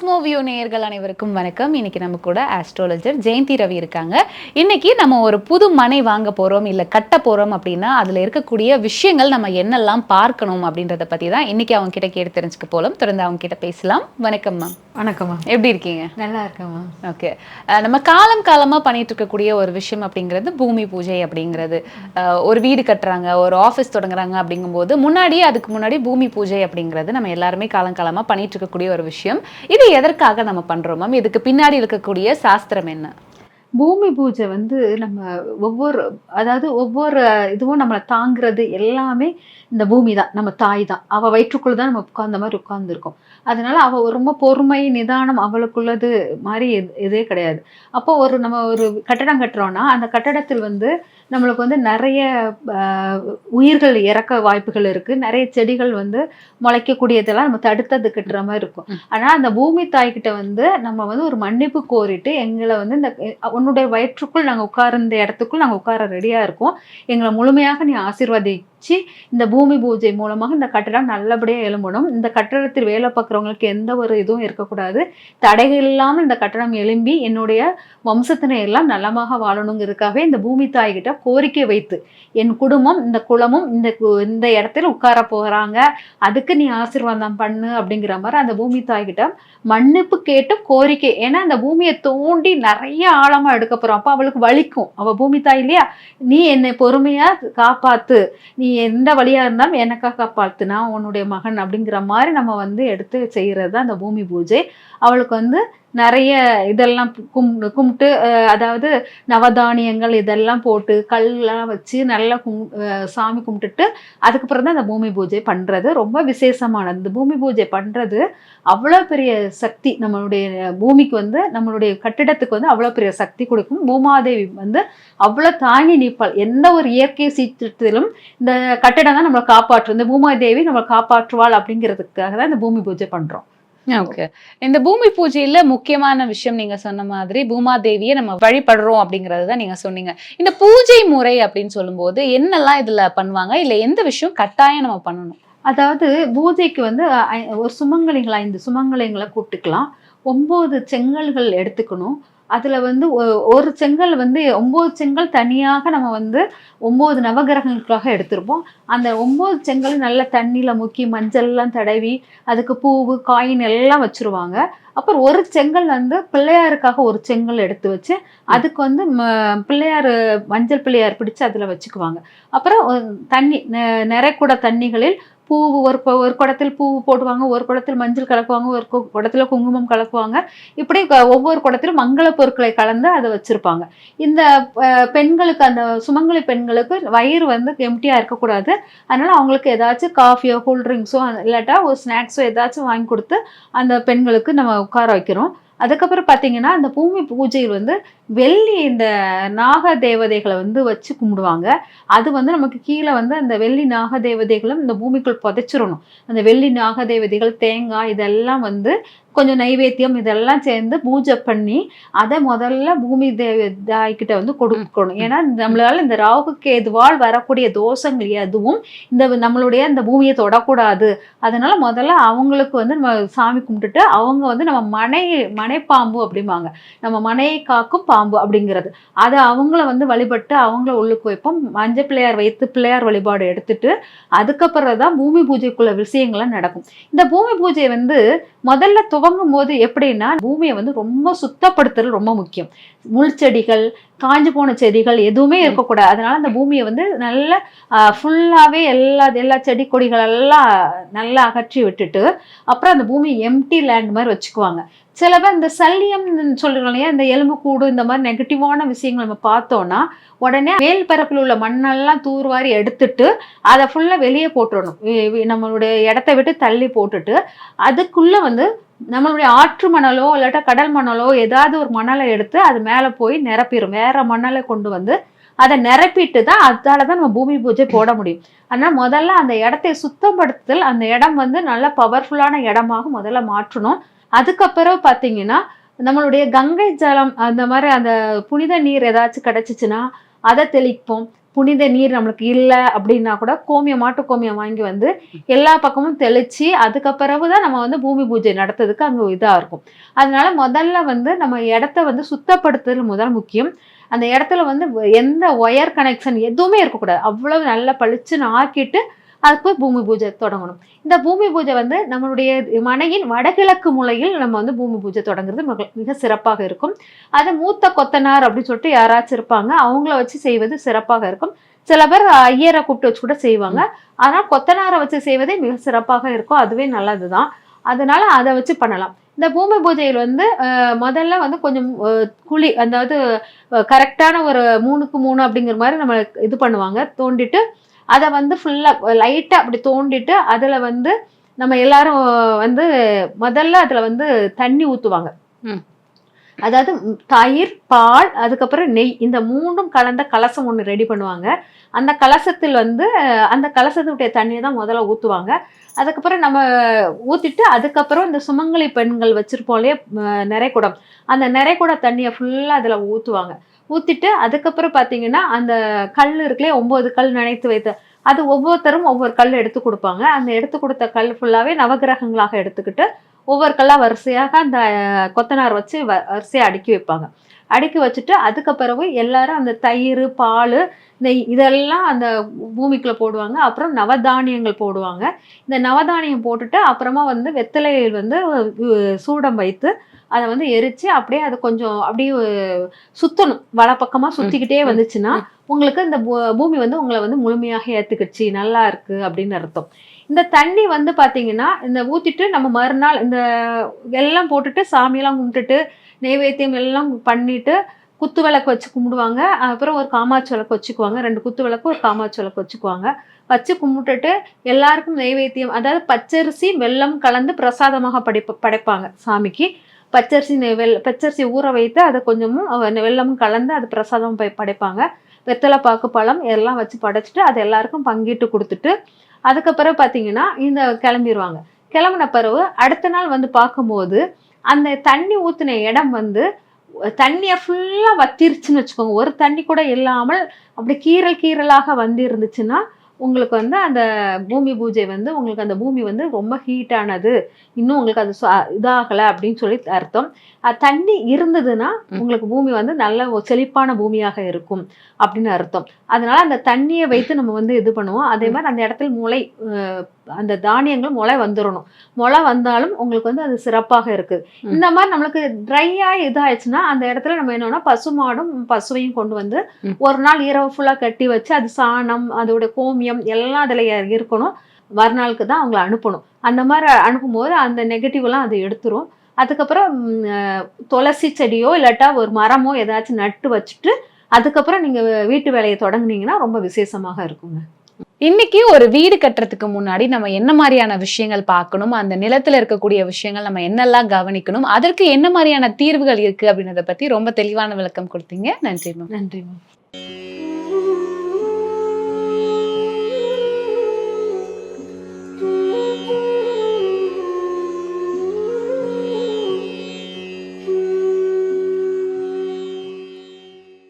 காஸ்மோவியோ நேயர்கள் அனைவருக்கும் வணக்கம். இன்னைக்கு நம்ம கூட ஆஸ்ட்ராலஜர் ஜெயந்தி ரவி இருக்காங்க. இன்னைக்கு நம்ம ஒரு புது மனை வாங்க போறோம் இல்ல கட்ட போறோம் அப்படின்னா அதுல இருக்கக்கூடிய விஷயங்கள் நம்ம என்னெல்லாம் பார்க்கணும் அப்படின்றத பத்தி தான் இன்னைக்கு அவங்க கிட்ட கேட்டு தெரிஞ்சுக்க போலாம் தொடர்ந்து அவங்க கிட்ட பேசலாம். வணக்கம் மேம் வணக்கம்மா எப்படி இருக்கீங்க? நல்லா இருக்கேம்மா ஓகே நம்ம காலம் காலமா பண்ணிட்டு இருக்கக்கூடிய ஒரு விஷயம் அப்படிங்கிறது பூமி பூஜை அப்படிங்கிறது. ஒரு வீடு கட்டுறாங்க ஒரு ஆஃபீஸ் தொடங்குறாங்க அப்படிங்கும்போது முன்னாடி அதுக்கு முன்னாடி பூமி பூஜை அப்படிங்கிறது நம்ம எல்லாருமே காலம் காலமா பண்ணிட்டு இருக்கக்கூடிய ஒரு விஷயம். இது எதற்காக நம்ம பண்றோம் மேம் இதுக்கு பின்னாடி இருக்கக்கூடிய சாஸ்திரம் என்ன? பூமி பூஜை வந்து நம்ம ஒவ்வொரு அதாவது ஒவ்வொரு இதுவும் நம்மளை தாங்கிறது எல்லாமே இந்த பூமி தான் நம்ம தாய் தான். அவள் வயிற்றுக்குள்ள தான் நம்ம உட்கார்ந்த மாதிரி உட்கார்ந்துருக்கோம். அதனால அவள் ரொம்ப பொறுமை நிதானம் அவளுக்குள்ளது மாதிரி எதுவே இதே கிடையாது. அப்போ ஒரு நம்ம ஒரு கட்டடம் கட்டுறோன்னா அந்த கட்டடத்தில் வந்து நம்மளுக்கு வந்து நிறைய உயிர்கள் இறக்க வாய்ப்புகள் இருக்கு. நிறைய செடிகள் வந்து முளைக்கக்கூடியதெல்லாம் நம்ம தடுத்தது கட்டுற மாதிரி இருக்கும். ம். ஆனா அந்த பூமி தாய்கிட்ட வந்து நம்ம வந்து ஒரு மன்னிப்பு கோரிட்டு எங்களை வந்து இந்த உன்னுடைய வயிற்றுக்குள் நாங்க உட்கார்ந்த இடத்துக்குள் நாங்க உட்கார ரெடியா இருக்கோம். எங்களை முழுமையாக நீ வச்சு இந்த பூமி பூஜை மூலமாக இந்த கட்டடம் நல்லபடியாக எழும்பணும். இந்த கட்டடத்தில் வேலை பார்க்குறவங்களுக்கு எந்த ஒரு இதுவும் இருக்கக்கூடாது. தடைகள் இல்லாமல் இந்த கட்டடம் எழும்பி என்னுடைய வம்சத்தினை எல்லாம் நலமாக வாழணுங்கிறதுக்காகவே இந்த பூமி தாய்கிட்ட கோரிக்கை வைத்து என் குடும்பம் இந்த குளமும் இந்த இந்த இடத்துல உட்கார போகிறாங்க அதுக்கு நீ ஆசீர்வாதம் பண்ணு அப்படிங்கிற மாதிரி அந்த பூமி தாய்கிட்ட மன்னிப்பு கேட்டு கோரிக்கை. ஏன்னா அந்த பூமியை தோண்டி நிறைய ஆழமாக எடுக்க போகிறோம் அப்போ அவளுக்கு வலிக்கும். அவள் பூமி தாய் இல்லையா? நீ என்னை பொறுமையாக காப்பாற்று நீ எந்த வழியாக இருந்தாலும் எனக்காக பார்த்துனா உன்னுடைய மகன் அப்படிங்கிற மாதிரி நம்ம வந்து எடுத்து செய்கிறது தான் அந்த பூமி பூஜை. அவளுக்கு வந்து நிறைய இதெல்லாம் கும் கும்பிட்டு அதாவது நவதானியங்கள் இதெல்லாம் போட்டு கல்லாம் வச்சு நல்லா கும் சாமி கும்பிட்டுட்டு அதுக்கப்புறம் தான் அந்த பூமி பூஜை பண்ணுறது ரொம்ப விசேஷமானது. இந்த பூமி பூஜை பண்ணுறது அவ்வளோ பெரிய சக்தி நம்மளுடைய பூமிக்கு வந்து நம்மளுடைய கட்டிடத்துக்கு வந்து அவ்வளோ பெரிய சக்தி கொடுக்கும். பூமாதேவி வந்து அவ்வளோ தாங்கி நிற்பாள் எந்த ஒரு இயற்கை சீற்றத்திலும் இந்த கட்டிடம் தான் நம்மளை காப்பாற்றும். இந்த பூமாதேவி நம்மளை காப்பாற்றுவாள் அப்படிங்கிறதுக்காக தான் இந்த பூமி பூஜை பண்ணுறோம் ஓகே இந்த பூமி பூஜையில முக்கியமான விஷயம் நீங்க சொன்ன மாதிரி பூமாதேவியை நம்ம வழிபடுறோம் அப்படிங்கறது தான் நீங்க சொன்னீங்க. இந்த பூஜை முறை அப்படின்னு சொல்லும்போது என்னெல்லாம் இதுல பண்ணுவாங்க? இல்ல எந்த விஷயம் கட்டாயம் நம்ம பண்ணணும்? அதாவது பூஜைக்கு வந்து ஒரு சுமங்கலிங்களை ஐந்து சுமங்கலிங்களை கூப்பிட்டுக்கலாம். ஒம்பது செங்கல்கள் எடுத்துக்கணும். அதில் வந்து ஒ- ஒரு செங்கல் வந்து ஒம்பது செங்கல் தனியாக நம்ம வந்து ஒம்பது நவகிரகங்களுக்காக எடுத்திருப்போம். அந்த ஒம்பது செங்கல் நல்ல தண்ணியில் முக்கி மஞ்சள்லாம் தடவி அதுக்கு பூவு காயின் எல்லாம் வச்சுருவாங்க. அப்புறம் ஒரு செங்கல் வந்து பிள்ளையாருக்காக ஒரு செங்கல் எடுத்து வச்சு அதுக்கு வந்து ம- பிள்ளையார் மஞ்சள் பிள்ளையார் பிடிச்சு அதில் வச்சுக்குவாங்க. அப்புறம் தண்ணி நெ- கூட தண்ணிகளில் பூ ஒரு ஒரு குடத்தில் பூ போடுவாங்க ஒரு குடத்தில் மஞ்சள் கலக்குவாங்க ஒரு கு- குங்குமம் கலக்குவாங்க. இப்படி ஒவ்வொரு குடத்திலும் மங்கள பொருட்களை கலந்து அதை வச்சுருப்பாங்க. இந்த பெண்களுக்கு அந்த சுமங்கலி பெண்களுக்கு வயிறு வந்து எம்டியாக இருக்கக்கூடாது. அதனால் அவங்களுக்கு ஏதாச்சும் காஃபியோ கூல் ட்ரிங்க்ஸோ இல்லாட்டா ஒரு ஸ்நாக்ஸோ ஏதாச்சும் வாங்கி கொடுத்து அந்த பெண்களுக்கு நம்ம உட்கார வைக்கிறோம். அதுக்கப்புறம் பார்த்தீங்கன்னா அந்த பூமி பூஜையில் வந்து வெள்ளி இந்த நாக தேவதைகளை வந்து வச்சு கும்பிடுவாங்க. அது வந்து நமக்கு கீழே வந்து அந்த வெள்ளி நாக தேவதைகளும் இந்த பூமிக்குள் புதைச்சிடணும். அந்த வெள்ளி நாக தேவதைகள் தேங்காய் இதெல்லாம் வந்து கொஞ்சம் நைவேத்தியம் இதெல்லாம் சேர்ந்து பூஜை பண்ணி அதை முதல்ல பூமி தேவதாய்கிட்ட வந்து கொடுக்கணும். ஏன்னா நம்மளால இந்த ராகு கேதுவால் வரக்கூடிய தோஷங்கள் எதுவும் இந்த நம்மளுடைய இந்த பூமியை தொடக்கூடாது. அதனால முதல்ல அவங்களுக்கு வந்து நம்ம சாமி கும்பிட்டுட்டு அவங்க வந்து நம்ம மனை மனைப்பாம்பு அப்படிம்பாங்க. நம்ம மனையை காக்கும் பாம்பு அப்படிங்கிறது. அதை அவங்கள வந்து வழிபட்டு அவங்கள உள்ளுக்கு வைப்போம். மஞ்சள் பிள்ளையார் வைத்து பிள்ளையார் வழிபாடு எடுத்துட்டு அதுக்கப்புறம் தான் பூமி பூஜைக்குள்ள விஷயங்கள்லாம் நடக்கும். இந்த பூமி பூஜை வந்து முதல்ல துவங்கும் போது எப்படின்னா பூமியை வந்து ரொம்ப சுத்தப்படுத்துறது ரொம்ப முக்கியம். முள் செடிகள் காஞ்சு போன செடிகள் எதுவுமே இருக்கக்கூடாது. அதனால அந்த பூமியை வந்து நல்ல ஃபுல்லாகவே எல்லா எல்லா செடி கொடிகள் எல்லாம் நல்லா அகற்றி விட்டுட்டு அப்புறம் அந்த பூமி எம்டி லேண்ட் மாதிரி வச்சுக்குவாங்க. சில பேர் இந்த சல்லியம் சொல்கிறோம் இல்லையா? இந்த எலும்புக்கூடு இந்த மாதிரி நெகட்டிவான விஷயங்கள் நம்ம பார்த்தோம்னா உடனே மேல் பரப்பில் உள்ள மண்ணெல்லாம் தூர்வாரி எடுத்துட்டு அதை ஃபுல்லாக வெளியே போட்டுறணும் நம்மளுடைய இடத்த விட்டு தள்ளி போட்டுட்டு அதுக்குள்ளே வந்து நம்மளுடைய ஆற்று மணலோ இல்லாட்டா கடல் மணலோ ஏதாவது ஒரு மணலை எடுத்து அது மேலே போய் நிரப்பிடும் வேற மணலை கொண்டு வந்து அதை நிரப்பிட்டு தான் அதால தான் நம்ம பூமி பூஜை போட முடியும். ஆனால் முதல்ல அந்த இடத்தை சுத்தப்படுத்துதல் அந்த இடம் வந்து நல்ல பவர்ஃபுல்லான இடமாக முதல்ல மாற்றணும். அதுக்கப்புறம் பார்த்தீங்கன்னா நம்மளுடைய கங்கை ஜலம் அந்த மாதிரி அந்த புனித நீர் ஏதாச்சும் கிடச்சிச்சின்னா அதை தெளிப்போம். புனித நீர் நம்மளுக்கு இல்லை அப்படின்னா கூட கோமியம் மாட்டு கோமியம் வாங்கி வந்து எல்லா பக்கமும் தெளித்து அதுக்கப்புறவு தான் நம்ம வந்து பூமி பூஜை நடத்துறதுக்கு அங்கே இதாக இருக்கும். அதனால முதல்ல வந்து நம்ம இடத்த வந்து சுத்தப்படுத்துறது முதல் முக்கியம். அந்த இடத்துல வந்து எந்த ஒயர் கனெக்ஷன் எதுவுமே இருக்கக்கூடாது. அவ்வளவு நல்லா பளிச்சுன்னு ஆக்கிட்டு அதுக்கு போய் பூமி பூஜை தொடங்கணும். இந்த பூமி பூஜை வந்து நம்மளுடைய மனையின் வடகிழக்கு மூலையில் நம்ம வந்து பூமி பூஜை தொடங்குறது மிக மிக சிறப்பாக இருக்கும். அது மூத்த கொத்தனார் அப்படின்னு சொல்லிட்டு யாராச்சும் இருப்பாங்க அவங்கள வச்சு செய்வது சிறப்பாக இருக்கும். சில பேர் ஐயரை கூப்பிட்டு வச்சு கூட செய்வாங்க. ஆனால் கொத்தனாரை வச்சு செய்வதே மிக சிறப்பாக இருக்கும். அதுவே நல்லதுதான். அதனால அதை வச்சு பண்ணலாம். இந்த பூமி பூஜையில் வந்து முதல்ல வந்து கொஞ்சம் குழி அதாவது கரெக்டான ஒரு மூணுக்கு மூணு அப்படிங்கிற மாதிரி நம்ம இது பண்ணுவாங்க. தோண்டிட்டு அதை வந்து ஃபுல்லாக லைட்டாக அப்படி தோண்டிட்டு அதில் வந்து நம்ம எல்லாரும் வந்து முதல்ல அதில் வந்து தண்ணி ஊற்றுவாங்க. அதாவது தயிர் பால் அதுக்கப்புறம் நெய் இந்த மூணும் கலந்த கலசம் ஒன்று ரெடி பண்ணுவாங்க. அந்த கலசத்தில் வந்து அந்த கலசத்துடைய தண்ணியை தான் முதல்ல ஊற்றுவாங்க அதுக்கப்புறம் நம்ம ஊற்றிட்டு அதுக்கப்புறம் இந்த சுமங்கலி பெண்கள் வச்சிருப்போம் இல்லையா நிறைகுடம். அந்த நிறைகுட தண்ணியை ஃபுல்லாக அதில் ஊற்றுவாங்க ஊற்றிட்டு அதுக்கப்புறம் பார்த்தீங்கன்னா அந்த கல் இருக்குல்லையே ஒம்பது கல் நினைத்து வைத்த அது ஒவ்வொருத்தரும் ஒவ்வொரு கல் எடுத்து கொடுப்பாங்க. அந்த எடுத்து கொடுத்த கல் ஃபுல்லாகவே நவகிரகங்களாக எடுத்துக்கிட்டு ஒவ்வொரு கல்லாக வரிசையாக அந்த கொத்தனார் வச்சு வ- வரிசையாக அடுக்கி வைப்பாங்க. அடுக்கி வச்சுட்டு அதுக்கு பிறகு எல்லாரும் அந்த தயிர் பால் நெய் இதெல்லாம் அந்த பூமிக்குள்ள போடுவாங்க. அப்புறம் நவதானியங்கள் போடுவாங்க. இந்த நவதானியம் போட்டுட்டு அப்புறமா வந்து வெத்தலையில் வந்து சூடம் வைத்து அதை வந்து எரிச்சு அப்படியே அது கொஞ்சம் அப்படியே சுத்தணும். வலப்பக்கமாக சுத்திக்கிட்டே வந்துச்சுன்னா உங்களுக்கு இந்த பூமி வந்து உங்களை வந்து முழுமையாக ஏத்துக்கிடுச்சு நல்லா இருக்கு அப்படின்னு அர்த்தம். இந்த தண்ணி வந்து பாத்தீங்கன்னா இந்த ஊத்திட்டு நம்ம மறுநாள் இந்த எல்லாம் போட்டுட்டு சாமியெல்லாம் கும்பிட்டுட்டு நெய்வேத்தியம் எல்லாம் பண்ணிட்டு குத்து விளக்கு வச்சு கும்பிடுவாங்க. அப்புறம் ஒரு காமாட்சி விளக்கு வச்சுக்குவாங்க. ரெண்டு குத்து விளக்கு ஒரு காமாட்சி விளக்கு வச்சுக்குவாங்க. வச்சு கும்பிட்டுட்டு எல்லாருக்கும் நெய்வேத்தியம் அதாவது பச்சரிசி வெல்லம் கலந்து பிரசாதமாக படைப்ப படைப்பாங்க சாமிக்கு. பச்சரிசி நெய் வெல் பச்சரிசி ஊற வைத்து அதை கொஞ்சமும் வெள்ளமும் வெல்லமும் கலந்து அது பிரசாதம் ப- படைப்பாங்க. வெத்தலை பாக்கு பழம் எல்லாம் வச்சு படைச்சிட்டு அது எல்லாருக்கும் பங்கிட்டு கொடுத்துட்டு அதுக்கப்புறம் பார்த்தீங்கன்னா இந்த கிளம்பிடுவாங்க கிளம்புன பிறகு அடுத்த நாள் வந்து பார்க்கும்போது அந்த தண்ணி ஊற்றின இடம் வந்து தண்ணியை ஃபுல்லாக வத்திருச்சுன்னு வச்சுக்கோங்க. ஒரு தண்ணி கூட இல்லாமல் அப்படி கீறல் கீறலாக வந்து இருந்துச்சுன்னா உங்களுக்கு வந்து அந்த பூமி பூஜை வந்து உங்களுக்கு அந்த பூமி வந்து ரொம்ப ஹீட்டானது இன்னும் உங்களுக்கு அது இதாகலை அப்படின்னு சொல்லி அர்த்தம். தண்ணி இருந்ததுன்னா உங்களுக்கு பூமி வந்து நல்ல செழிப்பான பூமியாக இருக்கும் அப்படின்னு அர்த்தம். அதனால அந்த தண்ணியை வைத்து நம்ம வந்து இது பண்ணுவோம். அதே மாதிரி அந்த இடத்துல முளை அந்த தானியங்கள் முளை வந்துடணும் முளை வந்தாலும் உங்களுக்கு வந்து அது சிறப்பாக இருக்குது. இந்த மாதிரி நம்மளுக்கு ட்ரையா இதாயிடுச்சுன்னா அந்த இடத்துல நம்ம என்னன்னா பசுமாடும் பசுவையும் கொண்டு வந்து. ஒரு நாள் இரவு ஃபுல்லா கட்டி வச்சு அது சாணம் அதோட கோமியம் எல்லாம் அதுல இருக்கணும். மறுநாளுக்கு தான் அவங்கள அனுப்பணும். அந்த மாதிரி அனுப்பும்போது அந்த நெகட்டிவ்லாம் அது எடுத்துரும். அதுக்கப்புறம் துளசி செடியோ இல்லாட்டா ஒரு மரமோ ஏதாச்சும் நட்டு வச்சுட்டு அதுக்கப்புறம் நீங்க வீட்டு வேலையை தொடங்குனீங்கன்னா ரொம்ப விசேஷமாக இருக்குங்க. இன்னைக்கு ஒரு வீடு கட்டுறதுக்கு முன்னாடி நம்ம என்ன மாதிரியான விஷயங்கள் பார்க்கணும்? அந்த நிலத்துல இருக்கக்கூடிய விஷயங்கள் நம்ம என்னெல்லாம் கவனிக்கணும்? அதற்கு என்ன மாதிரியான தீர்வுகள் இருக்கு அப்படின்றத பத்தி ரொம்ப தெளிவான விளக்கம் கொடுத்தீங்க. நன்றி மேம். நன்றி மேம்.